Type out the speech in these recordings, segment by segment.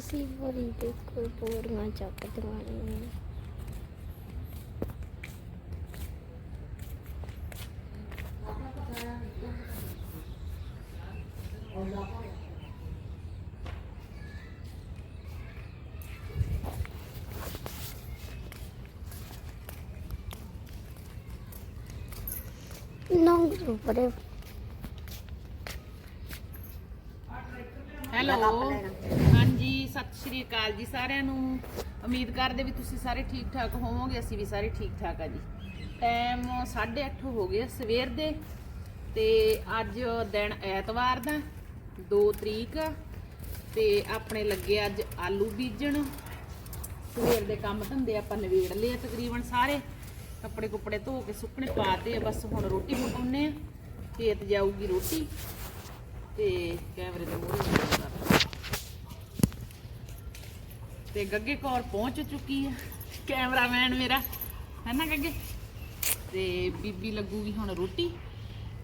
ਅਸੀਂ ਬੜੀ ਦੇਖੋ ਬੋਰੀਆਂ ਚੱਕ ਦਵਾਣੇ ਨੰਗ ਉੱਪਰੇ ਹੈਲੋ ਹਾਂਜੀ ਸਤਿ ਸ਼੍ਰੀ ਅਕਾਲ ਜੀ ਸਾਰਿਆਂ ਨੂੰ। ਉਮੀਦ ਕਰਦੇ ਵੀ ਤੁਸੀਂ ਸਾਰੇ ਠੀਕ ਠਾਕ ਹੋਵੋਗੇ, ਅਸੀਂ ਵੀ ਸਾਰੇ ਠੀਕ ਠਾਕ ਆ ਜੀ। ਟਾਈਮ 8:30 ਹੋ ਗਏ ਸਵੇਰ ਦੇ ਤੇ ਅੱਜ ਦਿਨ ਐਤਵਾਰ ਦਾ 2 ਤਰੀਕ ਆ, ਤੇ ਆਪਣੇ ਲੱਗੇ ਅੱਜ ਆਲੂ ਬੀਜਣ। ਸਵੇਰ ਦੇ ਕੰਮ ਧੰਦੇ ਆਪਾਂ ਨਵੇੜ ਲਏ ਤਕਰੀਬਨ ਸਾਰੇ। ਕੱਪੜੇ ਕੁੱਪੜੇ ਧੋ ਕੇ ਸੁੱਕਣੇ ਪਾਤੇ ਆ, ਬਸ ਹੁਣ ਰੋਟੀ ਪਕਾਉਨੇ ਆ। ਖੇਤ ਜਾਊਗੀ ਰੋਟੀ ਤੇ ਕੈਮਰੇ ਦੇ ਮੂਹਰੇ ਤੇ ਗੱਗੇ ਕੌਰ ਪਹੁੰਚ ਚੁੱਕੀ ਹੈ, ਕੈਮਰਾਮੈਨ ਮੇਰਾ। ਹੈ ਨਾ ਗੱਗੇ? ਤੇ ਬੀਬੀ ਲੱਗੂਗੀ ਹੁਣ ਰੋਟੀ,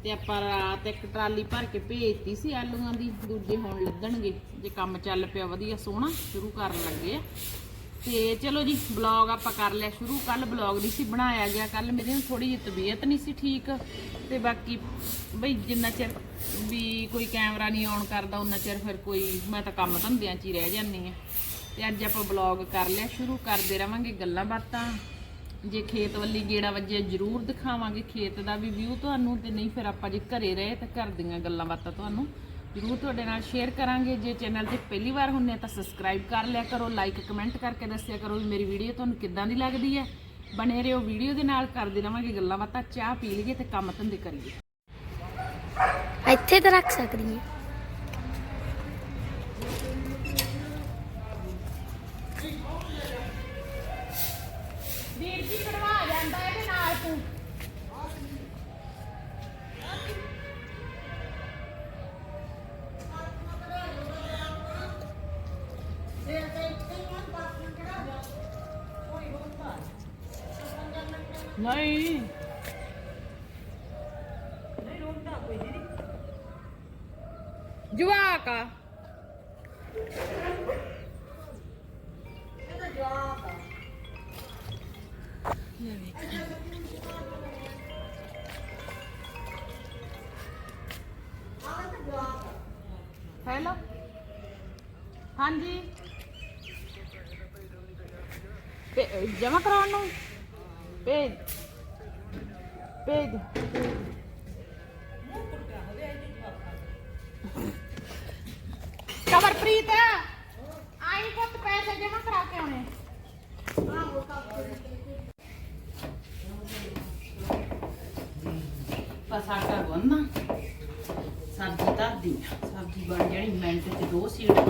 ਤੇ ਆਪਾਂ ਰਾਤ ਇੱਕ ਟਰਾਲੀ ਭਰ ਕੇ ਭੇਜਤੀ ਸੀ ਆਲੂਆਂ ਦੀ, ਦੂਜੇ ਹੁਣ ਲੱਦਣਗੇ ਜੇ ਕੰਮ ਚੱਲ ਪਿਆ ਵਧੀਆ ਸੋਹਣਾ, ਸ਼ੁਰੂ ਕਰਨ ਲੱਗੇ ਆ। ਤੇ ਚਲੋ ਜੀ ਬਲੌਗ ਆਪਾਂ ਕਰ ਲਿਆ ਸ਼ੁਰੂ। ਕੱਲ ਬਲੌਗ ਨਹੀਂ ਸੀ ਬਣਾਇਆ ਗਿਆ ਕੱਲ ਮੇਰੀ ਨਾ ਥੋੜੀ ਜਿਹੀ ਤਬੀਅਤ ਨਹੀਂ ਸੀ ਠੀਕ। ਤੇ ਬਾਕੀ ਬਈ ਜਿੰਨਾ ਚਿਰ ਵੀ ਕੋਈ ਕੈਮਰਾ ਨਹੀਂ ਆਨ ਕਰਦਾ ਉਹਨਾਂ ਚਿਰ ਫਿਰ ਕੋਈ ਮੈਂ ਤਾਂ ਕੰਮ ਧੰਦਿਆਂ 'ਚ ਹੀ ਰਹਿ ਜਾਂਦੀ ਆ ਤੇ ਅੱਜ ਆਪਾਂ ਬਲੌਗ ਕਰ ਲਿਆ, ਸ਼ੁਰੂ ਕਰਦੇ ਰਵਾਂਗੇ ਗੱਲਾਂ ਬਾਤਾਂ। ਜੇ ਖੇਤ ਵੱਲੀ ਗੇੜਾ ਵੱਜੇ ਜ਼ਰੂਰ ਦਿਖਾਵਾਂਗੇ, ਖੇਤ ਦਾ ਵੀ ਵਿਊ ਤੁਹਾਨੂੰ ਤੇ ਨਹੀਂ ਫਿਰ ਆਪਾਂ ਜੇ ਘਰੇ ਰਹੇ ਤਾਂ ਘਰ ਦੀਆਂ ਗੱਲਾਂ ਬਾਤਾਂ ਤੁਹਾਨੂੰ। ਜ਼ਰੂਰ ਤੁਹਾਡੇ ਨਾਲ ਸ਼ੇਅਰ ਕਰਾਂਗੇ, ਜੇ ਚੈਨਲ ਤੇ ਪਹਿਲੀ ਵਾਰ ਹੁੰਨੇ ਆ ਤਾਂ ਸਬਸਕ੍ਰਾਈਬ ਕਰ ਲਿਆ ਕਰੋ ਲਾਈਕ ਕਮੈਂਟ ਕਰਕੇ ਦੱਸਿਆ ਕਰੋ ਵੀ ਮੇਰੀ ਵੀਡੀਓ ਤੁਹਾਨੂੰ ਕਿੱਦਾਂ ਦੀ ਲੱਗਦੀ ਹੈ। ਬਣੇ ਰਹੋ ਵੀਡੀਓ ਦੇ ਨਾਲ, ਕਰਦੇ ਰਵਾਂਗੇ ਗੱਲਾਂ ਬਾਤਾਂ, ਚਾਹ ਪੀ ਲਈਏ ਤੇ ਕੰਮ ਧੰਦੇ ਕਰੀਏ। ਇੱਥੇ ਤਾਂ ਰੱਖ ਸਕਦੀ ਹੈ। ਨਹੀਂ। ਜਵਾਕ ਆ। ਹੈਲੋ। ਹਾਂਜੀ। ਜਮਾ ਕਰਾਉਣ ਨੂੰ? ਭੇਜ ਭੇਜ ਦਿਓ। ਕਵਰਪ੍ਰੀਤ ਆਈ ਪੁੱਤ ਪੈਸੇ ਜਮਾ ਕਰਾ ਕੇ ਆਉਣੇ ਬਸ ਆਟਾ ਗੁੰਨਣਾ ਸਬਜ਼ੀ ਧਰਦੀ ਆ ਸਬਜ਼ੀ ਬਣ ਜਾਣੀ ਮਿੰਟ ਚ ਦੋ ਸੀਟੀਆਂ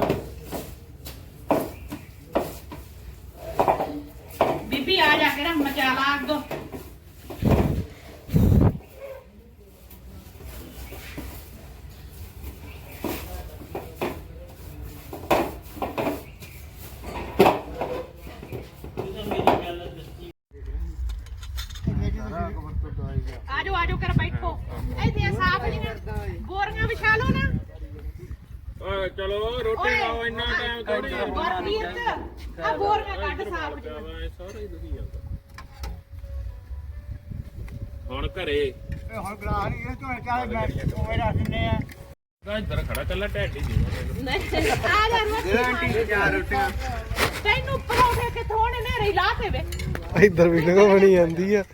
ਬੀਬੀ ਆ ਜਾ ਕੇ ਨਾ ਮਚਾ ਲਾ ਅੱਗੋਂ ਆਜੋ ਆਜੋ ਕਰ ਬੈਠੋ ਇੱਥੇ ਸਾਫ਼ ਨਹੀਂ ਬੋਰੀਆਂ ਵਿਛਾ ਲਓ ਨਾ ਓਏ ਚਲੋ ਰੋਟੀ। ਖਾਓ ਇੰਨਾ ਟਾਈਮ ਥੋੜੀ ਗੁਰਪ੍ਰੀਤ ਆ ਬੋਰੀਆਂ ਕੱਢ ਸਾਫ਼ ਜੀ ਸਾਰਾ ਦੁਖੀ ਜਾਂਦਾ ਹੁਣ ਘਰੇ। ਇਹ ਹੁਣ ਗਲਾਸ ਨਹੀਂ ਇਹ ਤੋਂ ਚਾਹ ਮੈਂ ਉਹ ਰੱਖ ਦਿੰਦੇ ਆ। ਤਾਂ ਇੱਧਰ ਖੜਾ ਕੱਲਾ ਢੈਡੀ ਜੀ ਨਹੀਂ ਆ ਜਾ ਰੋਟੀ ਆਂਟੀ ਚਾਰ ਰੋਟੀਆਂ। ਤੈਨੂੰ ਪਰੌਂਠੇ ਕਿ ਥੋੜੇ ਨੇ ਰਹੀ ਲਾ ਤੇ ਵੇ। ਇੱਧਰ ਵੀਡੀਓ ਬਣੀ ਜਾਂਦੀ ਆ।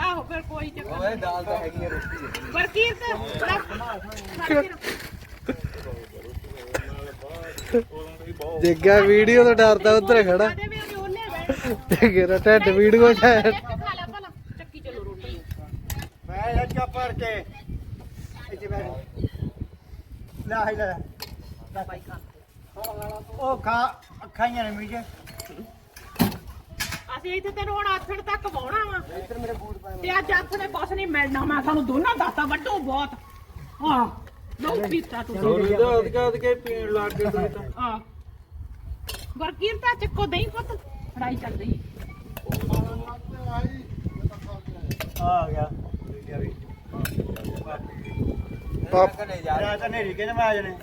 ਆਹੋ ਫਿਰ ਕੋਈ ਚੱਕਰ ਓਏ ਦਾਲ ਤਾਂ ਹੈਗੀ ਆ ਰੋਟੀ। ਗੁਰਕੀਰਤ ਬੜਾ ਜੱਗਾ ਵੀਡੀਓ ਤੋਂ ਡਰਦਾ ਉੱਧਰ ਖੜਾ। ਦੇ ਤੇ ਢੱਡ ਵੀਡੀਓ ਚ ਚੱਕੀ ਚਲੋ ਰੋਟੀ। ਮੈਂ ਚਾ ਪਰ ਕੇ ਇੱਥੇ ਬੈਠ ਲੈ ਹਾਈ ਲੈ ਬਾਈ ਖਾ ਉਹ ਖਾ ਅੱਖਾਂ ਹੀ ਨੇ ਮੀਜੇ ਅਸੀਂ ਇੱਥੇ ਤੈਨੂੰ ਹੁਣ ਆਥਣ ਤੱਕ ਵਾਉਣਾ ਵਾ। ਇੱਧਰ ਮੇਰੇ ਬੂਟ ਪਾਏ ਤੇ ਅੱਜ ਹੱਥ ਨੇ ਕੁਛ ਨਹੀਂ ਮਿਲਣਾ। ਮੈਂ ਤੁਹਾਨੂੰ ਦੋਨਾਂ ਦਾਤਾ ਵੱਡੋ ਬਹੁਤ। ਹਾਂ। ਲੋ ਪੀਤਾ ਤੂੰ ਉਹਦ ਕਾ ਉਹਦ ਕੇ ਪੀਣ ਲੱਗ ਗਏ ਤਾਂ। ਹਾਂ। ਗੁਰਕੀਰਤਾ ਚੱਕੋ ਦਹੀਂ ਪੁੱਤ। ਲੜਾਈ ਚੱਲ ਰਹੀ ਆ ਗਿਆ। ਪਾਪ। ਰਾਤ ਹਨੇਰੀ ਕਿਨੇ ਮੈਂ ਆ ਜਣੇ?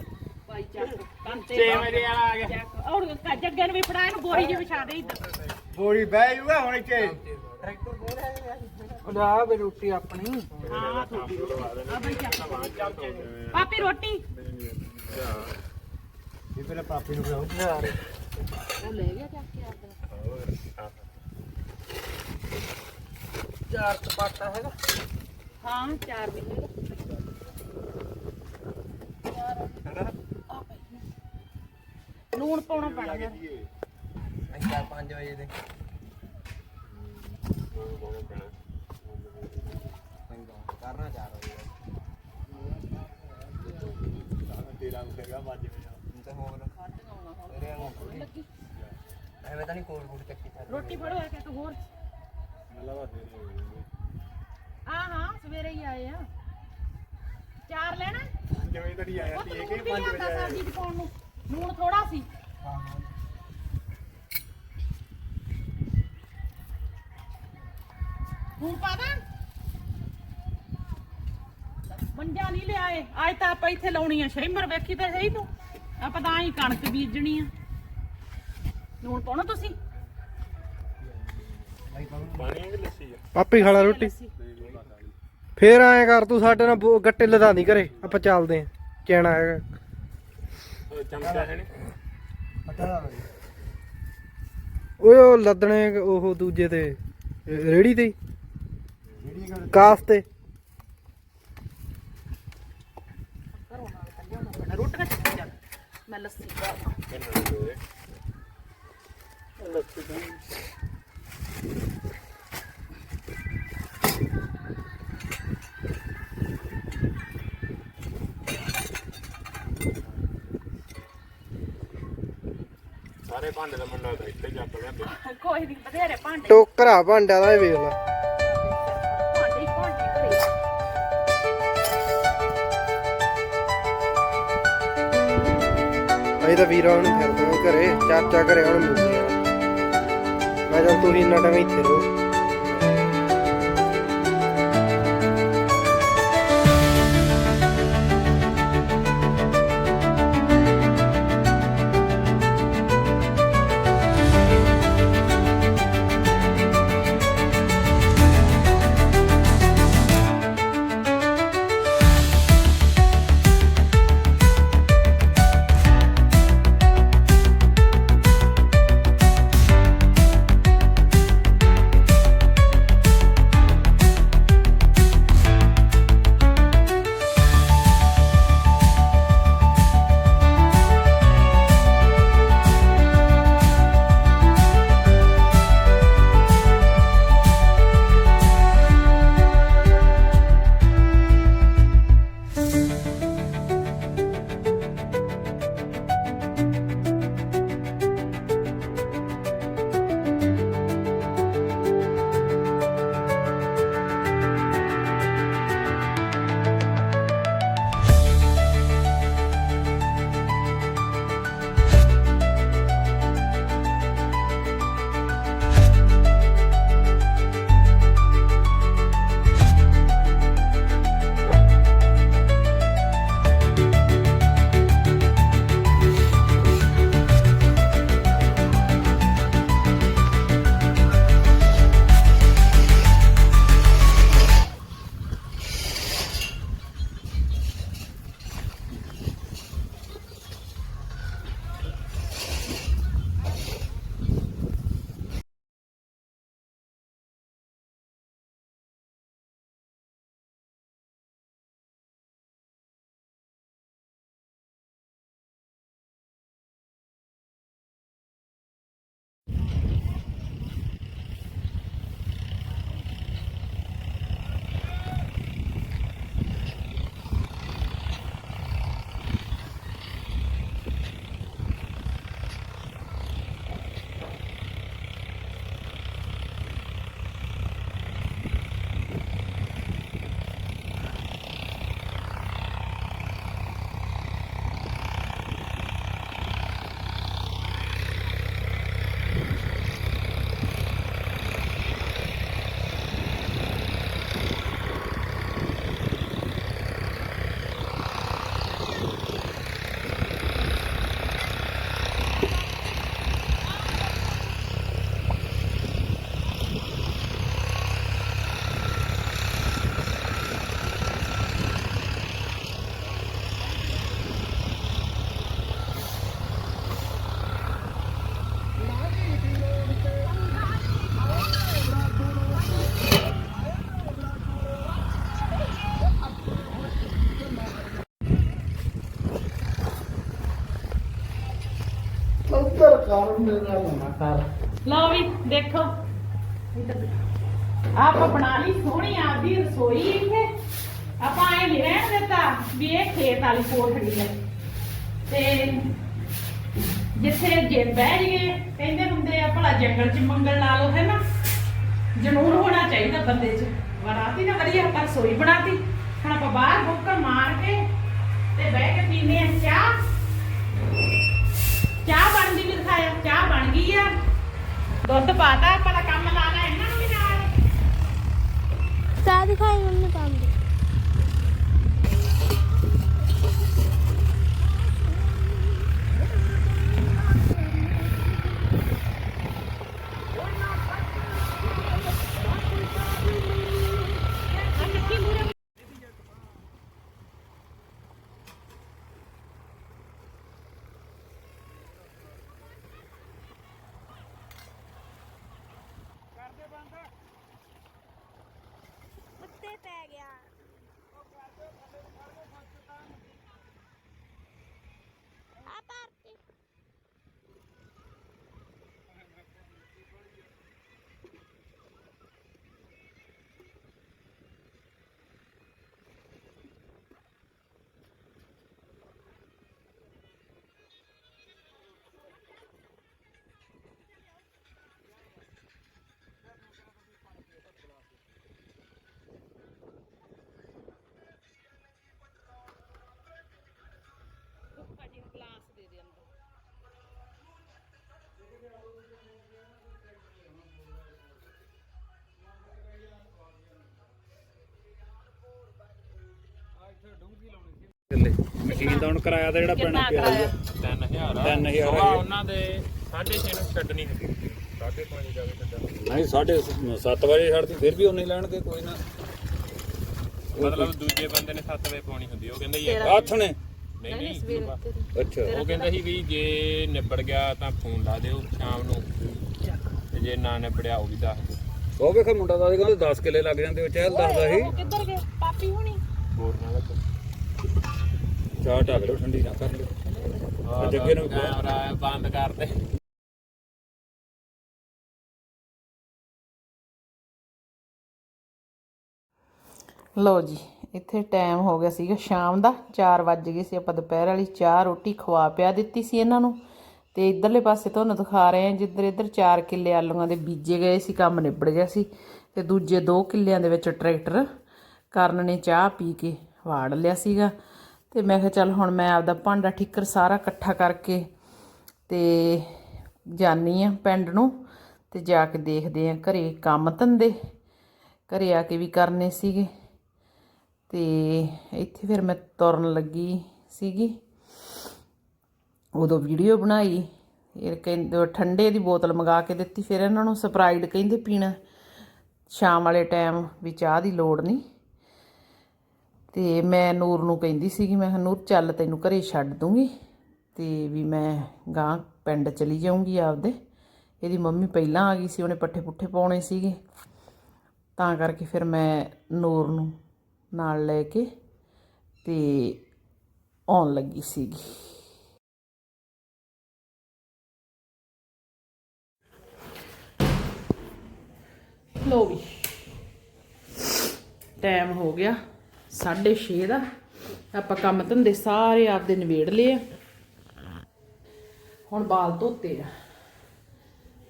ਭਾਈ ਚੱਕ ਕੰਤੇ 6 ਵਜੇ ਵਾਲਾ ਆ ਗਿਆ। ਚੱਕ ਔਰ ਜੱਗੇ ਨੂੰ ਵੀ ਫੜਾ ਇਹਨੂੰ ਬੋਰੀ ਜੀ ਵਿਛਾ ਦੇ ਇੱਧਰ। ਬੋਰੀ ਬਹਿ ਜੂਗਾ ਹੁਣ ਇੱਥੇ। ਉਹਦਾ ਵੀ ਰੋਟੀ ਆਪਣੀ। ਹਾਂ ਤੁਹਾਡੀ ਰੋਟੀ। ਆ ਬਈ ਚੱਕ। ਪਾਪੀ ਰੋਟੀ। ਇਹ ਪਹਿਲਾਂ ਪਾਪੀ ਨੂੰ ਉਹ ਲੈ ਗਿਆ ਚੱਕ ਕੇ ਆਪਦਾ ਚਾਰ ਚਪਾਟਾ ਹੈਗਾ। ਹਾਂ ਚਾਰ ਵੀ ਹੈਗਾ। ਲੂਣ ਪਾਉਣਾ ਪੈਣਾ ਯਾਰ। ਅੱਛਾ 5 ਵਜੇ ਦੇ। ਕਰਨਾ ਚਾਹ ਰਹੀ ਤੇਰਾ ਮੁਖੇਗਾ ਵੱਜ ਤੇ ਹੋਰ ਐਵੇਂ ਤਾਂ ਨਹੀਂ ਕੋਲ ਕੋਲ ਚੱਕੀ ਚੱਲ ਰੋਟੀ ਫੜੋ ਆ ਕੇ ਤੂੰ ਹੋਰ। ਹਾਂ ਹਾਂ ਸਵੇਰੇ ਹੀ ਆਏ ਆ। ਚਾਰ ਲੈਣਾ? ਜਿਵੇਂ ਤੜੀ ਆਇਆ ਉਹ ਸੀ ਤੂੰ ਇਹ ਵੀ ਕਿ 5 ਲਿਆਂਦਾ ਵਜੇ ਆਇਆ ਸਬਜ਼ੀ ਚ ਪਾਉਣ ਨੂੰ। ਲੂਣ ਥੋੜਾ ਸੀ। ਹੁਣ ਪਾਦਾ ਮੰਜਾ ਨਹੀਂ ਲਿਆਏ। ਅੱਜ ਤਾਂ ਆਪਾਂ ਇੱਥੇ ਲਾਉਣੀ ਆ। ਸ਼ੈਮਰ ਵੇਖੀ ਤਾਂ ਸਹੀ ਤੂੰ। ਆਪਾਂ ਤਾਂ ਹੀ ਕਣਕ ਬੀਜਣੀ ਆ। ਲੂਣ ਪਾਉਣਾ ਤੁਸੀਂ? ਪਾਪੀ ਖਾਣਾ ਰੋਟੀ। ਫੇਰ ਐਂ ਕਰ ਤੂੰ ਸਾਡੇ ਨਾਲ ਬੋ- ਗੱਟੇ ਲਦਾ ਨਹੀਂ ਕਰੇ ਆਪਾਂ ਚੱਲਦੇ ਆਂ। ਚੈਣਾ ਹੈਗਾ ਓਏ ਉਹ ਲੱਦਣੇ ਉਹ ਦੂਜੇ ਤੇ। ਰੇੜੀ ਤੇ ਹੀ, ਕਾਸ ਤੇ। ਘਰੋਂ ਨਾਲ ਤਾਂ ਲਿਆਉਣਾ ਪੈਣਾ ਰੋਟੀਆਂ ਚੱਕ ਚੱਲ ਮੈਂ ਲੱਸੀ। ਪਾ ਸਾਰੇ ਭਾਂਡੇ ਦਾ ਮੁੰਡਾ ਤਾਂ ਇੱਥੇ ਚੱਕ ਲਿਆ ਕੋਈ ਨਹੀਂ ਬਥੇਰੇ ਭਾਂਡੇ। ਟੋਕਰਾ ਭਾਂਡਾ ਦਾ ਇਹ ਵੇਖ ਲੈ। ਭਾਂਡੇ ਹੀ ਭਾਂਡੇ ਘਰੇ। ਅਸੀਂ ਤਾਂ ਵੀਰਾਂ ਨੂੰ ਫਿਰਦੇ ਆਂ ਘਰੇ ਚਾਚਾ ਘਰੇ ਹੁਣ ਮੁੱਕੇ ਆ ਮੈਂ ਜਾਂ ਤੁਸੀਂ ਇੰਨਾ ਟਾਈਮ ਇੱਥੇ ਰਹੋ ਲਓ ਵੀ ਦੇਖੋ। ਆਪਾਂ ਬਣਾ ਲਈ ਸੋਹਣੀ ਆਪਦੀ ਰਸੋਈ ਇੱਥੇ। ਆਪਾਂ ਐ ਨਹੀਂ ਰਹਿਣ ਦਿੱਤਾ ਵੀ ਇਹ ਖੇਤ ਵਾਲੀ ਕੋਠੜੀ ਹੈ। ਤੇ ਜਿੱਥੇ ਜੇ ਬਹਿ ਜੀਏ ਕਹਿੰਦੇ ਹੁੰਦੇ ਆ ਭਲਾ ਜੰਗਲ ਚ ਮੰਗਲ ਲਾ ਲਓ ਹੈ ਨਾ? ਜਨੂਨ ਹੋਣਾ ਚਾਹੀਦਾ ਬੰਦੇ 'ਚ। ਵਰਾਤੀ ਨਾ ਵਧੀਆ ਆਪਾਂ ਰਸੋਈ ਬਣਾਤੀ। ਹੁਣ ਆਪਾਂ ਬਾਹਰ ਬੁੱਕਰ ਮਾਰ ਕੇ ਤੇ ਬਹਿ ਕੇ ਪੀਨੇ ਆ ਚਾਹ। ਚਾਹ ਬਣਦੀ ਵੀ ਦਿਖਾਇਆ ਚਾਹ ਬਣ ਗਈ ਆ। ਦੁੱਧ ਪਾਤਾ ਆਪਾਂ ਕੰਮ ਲਾ ਲੈ ਇਹਨਾਂ ਨੂੰ ਵੀ ਨਾਲ। ਚਾਹ ਦਿਖਾਈ ਮੰਮੀ ਕੰਮ ਦੀ। ਮਸ਼ੀਨ ਦਾ ਹੁਣ ਕਿਰਾਇਆ ਦਾ ਜਿਹੜਾ ਪੈਣਾ ਪਿਆ ਜੀ 3000 ਤਿੰਨ ਹਜ਼ਾਰ ਸਵਾ ਆ। ਉਹਨਾਂ ਦੇ 6.5 ਨੂੰ ਛੱਡਣੀ ਹੁੰਦੀ 5.5 ਜਾ ਕੇ ਛੱਡਣੀ ਨਹੀਂ। ਸਾਢੇ 7 ਵਜੇ ਛੱਡਦੀ ਫਿਰ ਵੀ ਉਹਨੇ ਲੈਣਗੇ ਕੋਈ ਨਾ। ਮਤਲਬ ਦੂਜੇ ਬੰਦੇ ਨੇ 7 ਵਜੇ ਪਾਉਣੀ ਹੁੰਦੀ ਉਹ ਕਹਿੰਦਾ ਹੀ ਹੱਥ ਨੇ? ਨਹੀਂ ਨਹੀਂ ਅੱਛਾ। ਉਹ ਕਹਿੰਦਾ ਸੀ ਵੀ ਜੇ ਨਿਬੜ ਗਿਆ ਤਾਂ ਫੋਨ ਲਾ ਦਿਓ ਸ਼ਾਮ ਨੂੰ। ਤੇ ਜੇ ਨਾ ਨਿਬੜਿਆ ਉਹ ਵੀ ਦੱਸ ਦਿਓ। ਉਹ ਵੇਖੋ ਮੁੰਡਾ ਦਾ ਕਹਿੰਦਾ 10 ਕਿੱਲੇ ਲੱਗ ਜਾਂਦੇ ਉਹ ਚਹਿਲ ਦੱਸਦਾ ਸੀ। ਕਿੱਧਰ ਗਏ? ਪਾਪੀ ਹੁਣੀ। ਬੋਰ ਨਾਲ ਚਾਹ ਢੱਕ ਲਓ ਠੰਡੀ ਨਾ ਕਰ ਲਿਓ। ਅੱਜ ਅੱਗੇ ਨੂੰ ਵੀ ਬਹੁਤ- ਕੈਮਰਾ ਬੰਦ ਕਰ ਦੇ। ਲਓ ਜੀ ਇੱਥੇ ਟਾਈਮ ਹੋ ਗਿਆ ਸੀਗਾ ਸ਼ਾਮ ਦਾ 4 ਵੱਜ ਗਏ ਸੀ ਆਪਾਂ ਦੁਪਹਿਰ ਵਾਲੀ ਚਾਹ ਰੋਟੀ ਖਵਾ ਪਿਆ ਦਿੱਤੀ ਸੀ ਇਹਨਾਂ ਨੂੰ। ਤੇ ਇਧਰਲੇ ਪਾਸੇ ਤੁਹਾਨੂੰ ਦਿਖਾ ਰਹੇ ਹਾਂ ਜਿੱਧਰ ਇੱਧਰ 4 ਕਿੱਲੇ ਆਲੂਆਂ ਦੇ ਬੀਜੇ ਗਏ ਸੀ ਕੰਮ ਨਿਬੜ ਗਿਆ ਸੀ। ਤੇ ਦੂਜੇ 2 ਕਿੱਲਿਆਂ ਦੇ ਵਿੱਚ ਟਰੈਕਟਰ ਕਰਨ ਨੇ ਚਾਹ ਪੀ ਕੇ ਵਾੜ ਲਿਆ ਸੀਗਾ। ਤੇ ਮੈਂ ਕਿਹਾ ਚੱਲ ਹੁਣ ਮੈਂ ਆਪਦਾ ਭਾਂਡਾ ਠਿੱਕਰ ਸਾਰਾ ਇਕੱਠਾ ਕਰਕੇ ਤੇ ਜਾਨੀ ਆ ਪਿੰਡ ਨੂੰ ਤੇ ਜਾ ਕੇ ਦੇਖਦੇ ਆ ਘਰੇ ਕੰਮ ਧੰਦੇ। ਘਰੇ ਆ ਕੇ ਵੀ ਕਰਨੇ ਸੀਗੇ। ਤੇ ਇੱਥੇ ਫਿਰ ਮੈਂ ਤੁਰਨ ਲੱਗੀ ਸੀਗੀ। ਉਦੋਂ ਵੀਡੀਓ ਬਣਾਈ। ਇਹ ਕਹਿੰਦੇ ਠੰਡੇ ਦੀ ਬੋਤਲ ਮੰਗਾ ਕੇ ਦਿੱਤੀ। ਫਿਰ ਇਹਨਾਂ ਨੂੰ ਸਪਰਾਈਟ ਕਹਿੰਦੇ ਪੀਣਾ। ਸ਼ਾਮ ਵਾਲੇ ਟਾਈਮ ਵੀ ਚਾਹ ਦੀ ਲੋੜ ਨਹੀਂ। ਤੇ ਮੈਂ ਨੂਰ ਨੂੰ ਕਹਿੰਦੀ ਸੀਗੀ, ਮੈਂ ਨੂਰ ਚੱਲ ਤੈਨੂੰ ਘਰੇ ਛੱਡ ਦੂੰਗੀ ਤੇ ਵੀ ਮੈਂ ਗਾਂ ਪਿੰਡ ਚਲੀ ਜਾਊਂਗੀ ਆਪਦੇ। ਇਹਦੀ ਮੰਮੀ ਪਹਿਲਾਂ ਆ ਗਈ ਸੀ, ਉਹਨੇ ਪੱਠੇ ਪੁੱਠੇ ਪਾਉਣੇ ਸੀਗੇ। ਤਾਂ ਕਰਕੇ ਫਿਰ ਮੈਂ ਨੂਰ ਨੂੰ ਨਾਲ ਲੈ ਕੇ ਤੇ ਆਉਣ ਲੱਗੀ ਸੀਗੀ। ਲੋ ਵੀ। ਟਾਈਮ ਹੋ ਗਿਆ। 6:30 ਦਾ। ਆਪਾਂ ਕੰਮ ਧੰਦੇ ਸਾਰੇ ਆਪਦੇ ਨਿਬੇੜ ਲਏ ਆ। ਹੁਣ ਬਾਲ ਧੋਤੇ ਆ।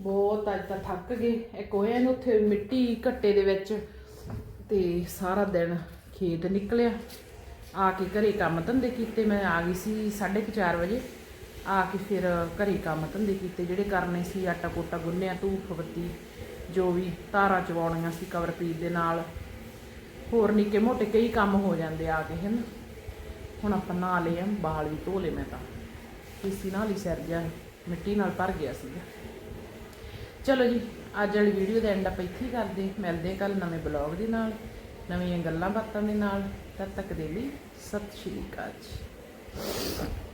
ਬਹੁਤ ਅੱਜ ਤਾਂ ਥੱਕ ਗਏ। ਇੱਕ ਹੋਇਆ ਨੇ ਉੱਥੇ ਮਿੱਟੀ ਘੱਟੇ ਦੇ ਵਿੱਚ ਤੇ ਸਾਰਾ ਦਿਨ ਖੇਤ ਨਿਕਲਿਆ। ਆ ਕੇ ਘਰੇ ਕੰਮ ਧੰਦੇ ਕੀਤੇ। ਮੈਂ ਆ ਗਈ ਸੀ 4:30 ਵਜੇ। ਆ ਕੇ ਫਿਰ ਘਰੇ ਕੰਮ ਧੰਦੇ ਕੀਤੇ। ਜਿਹੜੇ ਕਰਨੇ ਸੀ ਆਟਾ ਕੋਟਾ ਗੁੰਨਿਆ ਧੂਫ ਬੱਤੀ ਜੋ ਵੀ ਤਾਰਾਂ ਚਵਾਉਣੀਆਂ ਸੀ ਕਵਰਪੀਟ ਦੇ ਨਾਲ। ਹੋਰ ਨਿੱਕੇ ਮੋਟੇ ਕਈ ਕੰਮ ਹੋ ਜਾਂਦੇ ਆ ਕੇ, ਹਨ? ਹੁਣ ਆਪਾਂ ਨਹਾ ਲਏ ਆ, ਬਾਲ ਵੀ ਧੋ ਲਏ ਮੈਂ ਤਾਂ। ਕਿਸੇ ਨਾਲ ਹੀ ਸਿਰ ਗਿਆ ਮਿੱਟੀ ਨਾਲ ਭਰ ਗਿਆ ਸੀਗਾ। ਚਲੋ ਜੀ, ਅੱਜ ਵਾਲੀ ਵੀਡੀਓ ਦਾ ਐਂਡ ਆਪਾਂ ਇੱਥੇ ਹੀ ਕਰਦੇ ਮਿਲਦੇ ਕੱਲ ਨਵੇਂ ਬਲੌਗ ਦੇ ਨਾਲ, ਨਵੀਆਂ ਗੱਲਾਂ ਬਾਤਾਂ ਦੇ ਨਾਲ। ਤਦ ਤੱਕ ਦੇ ਲਈ ਸਤਿ ਸ਼੍ਰੀ ਅਕਾਲ ਜੀ।